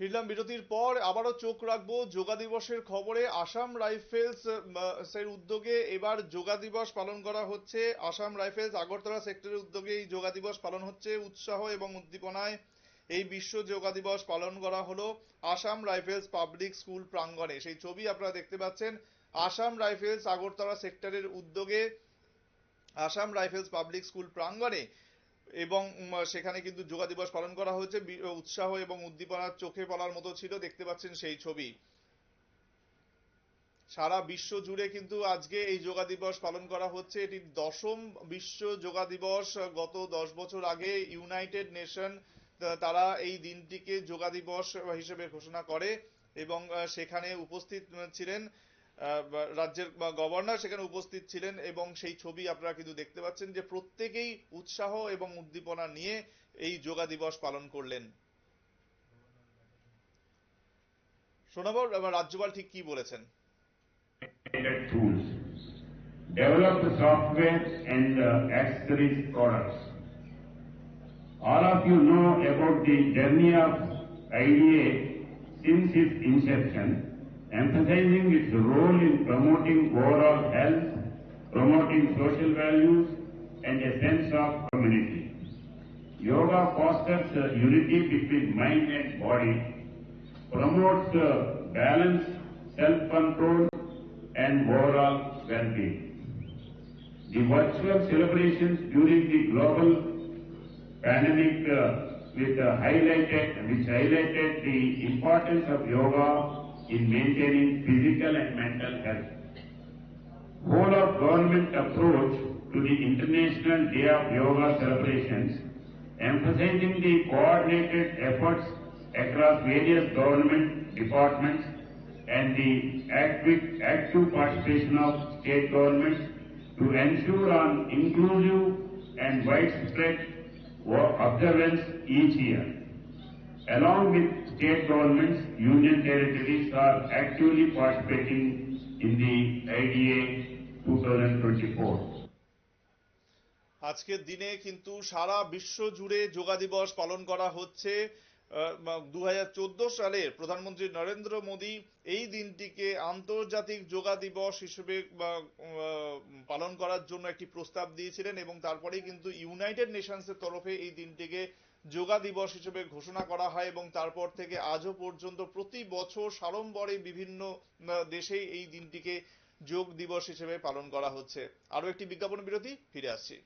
ফিরলাম বিরতির পর আবারও চোখ রাখব যোগা দিবসের খবরে। আসাম রাইফেলস এর উদ্যোগে এবার যোগা দিবস পালন করা হচ্ছে। আসাম রাইফেলস আগরতলা সেক্টরের উদ্যোগে এই যোগা দিবস পালন হচ্ছে। উৎসাহ এবং উদ্দীপনায় এই বিশ্ব যোগা দিবস পালন করা হলো আসাম রাইফেলস পাবলিক স্কুল প্রাঙ্গণে। সেই ছবি আপনারা দেখতে পাচ্ছেন। আসাম রাইফেলস আগরতলা সেক্টরের উদ্যোগে আসাম রাইফেলস পাবলিক স্কুল প্রাঙ্গণে এবং সেখানে কিন্তু যোগা দিবস পালন করা হয়েছে। উৎসাহ এবং উদ্দীপনার চোখে পড়ার মতো ছিল। দেখতে পাচ্ছেন সেই ছবি। সারা বিশ্ব জুড়ে কিন্তু আজকে এই যোগা দিবস পালন করা হচ্ছে। এটি দশম বিশ্ব যোগা দিবস। গত দশ বছর আগে ইউনাইটেড নেশন তারা এই দিনটিকে যোগা দিবস হিসেবে ঘোষণা করে এবং সেখানে উপস্থিত ছিলেন। রাজ্যের গভর্নর সেখানে উপস্থিত ছিলেন এবং সেই ছবি আপনারা কিন্তু দেখতে পাচ্ছেন যে প্রত্যেকেই উৎসাহ এবং উদ্দীপনা নিয়ে এই যোগা দিবস পালন করলেন শোনাবো রাজ্যপাল ঠিক কি বলেছেন develop the software and uh, accessories products. All of you know about the journey of IDA since its inception, emphasizing its role promoting overall health, promoting social values, and a sense of community. Yoga fosters uh, unity between mind and body, promotes uh, balance, self-control, and overall well-being. The virtual celebrations during the global pandemic uh, with highlighted, which highlighted the importance of yoga in maintaining physical and mental health. Whole of government approach to the International Day of Yoga celebrations, emphasizing the coordinated efforts across various government departments and the active, active participation of state governments to ensure an inclusive and widespread observance each year. Along with state governments, union territories are actively participating in the IDA 2024. আজকের দিনে কিন্তু সারা বিশ্ব জুড়ে যোগা দিবস পালন করা হচ্ছে দু হাজার চোদ্দ সালে প্রধানমন্ত্রী নরেন্দ্র মোদী এই দিনটিকে আন্তর্জাতিক যোগা দিবস হিসেবে পালন করার জন্য একটি প্রস্তাব দিয়েছিলেন এবং তারপরেই কিন্তু ইউনাইটেড নেশনসের তরফে এই দিনটিকে যোগা দিবস হিসেবে ঘোষণা করা হয় এবং তারপর থেকে আজও পর্যন্ত প্রতি বছর সাড়ম্বরে বিভিন্ন দেশেই এই দিনটিকে যোগ দিবস হিসেবে পালন করা হচ্ছে। আরও একটি বিজ্ঞাপন বিরতি, ফিরে আসছি।